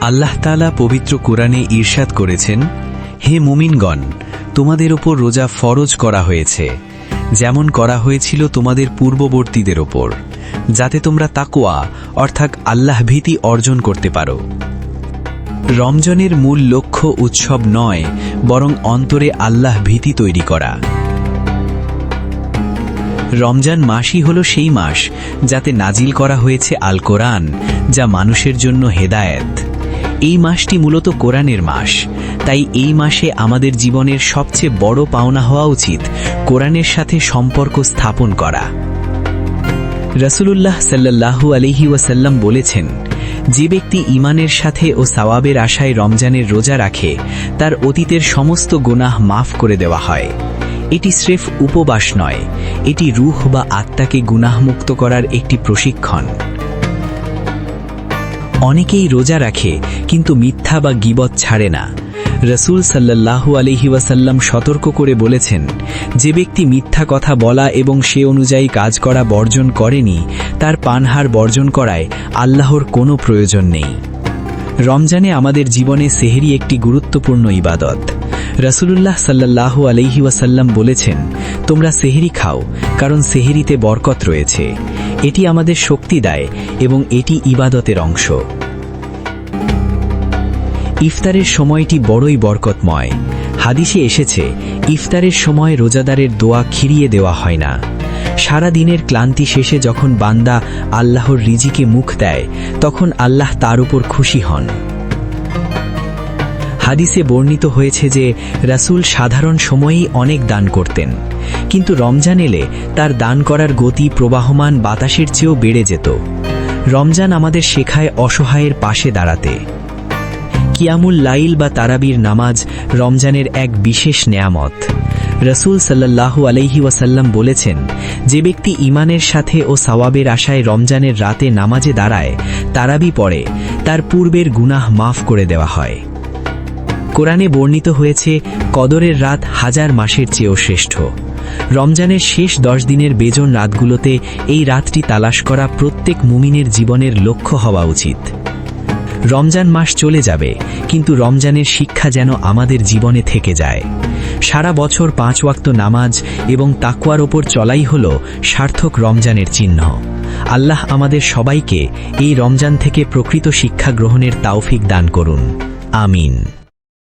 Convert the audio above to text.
আল্লাহ তালা পবিত্র কোরআনে ঈর্ষাদ করেছেন, হে মুমিনগণ, তোমাদের ওপর রোজা ফরজ করা হয়েছে, যেমন করা হয়েছিল তোমাদের পূর্ববর্তীদের ওপর, যাতে তোমরা তাকোয়া অর্থাৎ আল্লাহ ভীতি অর্জন করতে পারো। রমজানের মূল লক্ষ্য উৎসব নয়, বরং অন্তরে আল্লাহ ভীতি তৈরি করা। রমজান মাসই হল সেই মাস যাতে নাজিল করা হয়েছে আল কোরআন, যা মানুষের জন্য হেদায়েত। এই মাসটি মূলত কোরআনের মাস। তাই এই মাসে আমাদের জীবনের সবচেয়ে বড় পাওনা হওয়া উচিত কোরআনের সাথে সম্পর্ক স্থাপন করা। রসুলুল্লাহ সাল্লাহু আলহি ওয়াসাল্লাম বলেছেন, যে ব্যক্তি ইমানের সাথে ও সাওয়াবের আশায় রমজানের রোজা রাখে, তার অতীতের সমস্ত গুনাহ মাফ করে দেওয়া হয়। এটি স্রেফ উপবাস নয়, এটি রুহ বা আত্মাকে গুনাহমুক্ত করার একটি প্রশিক্ষণ। অনেকেই রোজা রাখে, কিন্তু মিথ্যা বা গিবত ছাড়ে না। রসুল সাল্লাহু আলহি ওয়াসাল্লাম সতর্ক করে বলেছেন, যে ব্যক্তি মিথ্যা কথা বলা এবং সে অনুযায়ী কাজ করা বর্জন করেনি, তার পানহার বর্জন করায় আল্লাহর কোনো প্রয়োজন নেই। রমজানে আমাদের জীবনে সেহেরি একটি গুরুত্বপূর্ণ ইবাদত। রসুলুল্লাহ সাল্লাহু আলহি ওয়াসাল্লাম বলেছেন, তোমরা সেহেরি খাও, কারণ সেহেরিতে বরকত রয়েছে। এটি আমাদের শক্তি দেয় এবং এটি ইবাদতের অংশ। ইফতারের সময়টি বড়ই বরকতময়। হাদিসে এসেছে, ইফতারের সময় রোজাদারের দোয়া খিরিয়ে দেওয়া হয় না। সারা দিনের ক্লান্তি শেষে যখন বান্দা আল্লাহর রিজিকে মুখ দেয়, তখন আল্লাহ তার উপর খুশি হন। হাদিসে বর্ণিত হয়েছে যে রাসূল সাধারণ সময়েই অনেক দান করতেন। কিন্তু রমজান এলে তার দান করার গতি প্রবাহমান বাতাসের চেয়েও বেড়ে যেত। রমজান আমাদের শেখায় অসহায়ের পাশে দাঁড়াতে। কিয়ামুল লাইল বা তারাবির নামাজ রমজানের এক বিশেষ নেয়ামত। রসুল সাল্লাহু আলাইহি ওয়াসাল্লাম বলেছেন, যে ব্যক্তি ইমানের সাথে ও সওয়াবের আশায় রমজানের রাতে নামাজে দাঁড়ায়, তারাবি পড়ে, তার পূর্বের গুনাহ মাফ করে দেওয়া হয়। কোরআনে বর্ণিত হয়েছে, কদরের রাত হাজার মাসের চেয়েও শ্রেষ্ঠ। রমজানের শেষ দশ দিনের বেজন রাতগুলোতে এই রাতটি তালাশ করা প্রত্যেক মুমিনের জীবনের লক্ষ্য হওয়া উচিত। রমজান মাস চলে যাবে, কিন্তু রমজানের শিক্ষা যেন আমাদের জীবনে থেকে যায়। সারা বছর পাঁচ ওয়াক্ত নামাজ এবং তাকুয়ার ওপর চলাই হল সার্থক রমজানের চিহ্ন। আল্লাহ আমাদের সবাইকে এই রমজান থেকে প্রকৃত শিক্ষা গ্রহণের তাওফিক দান করুন। আমিন।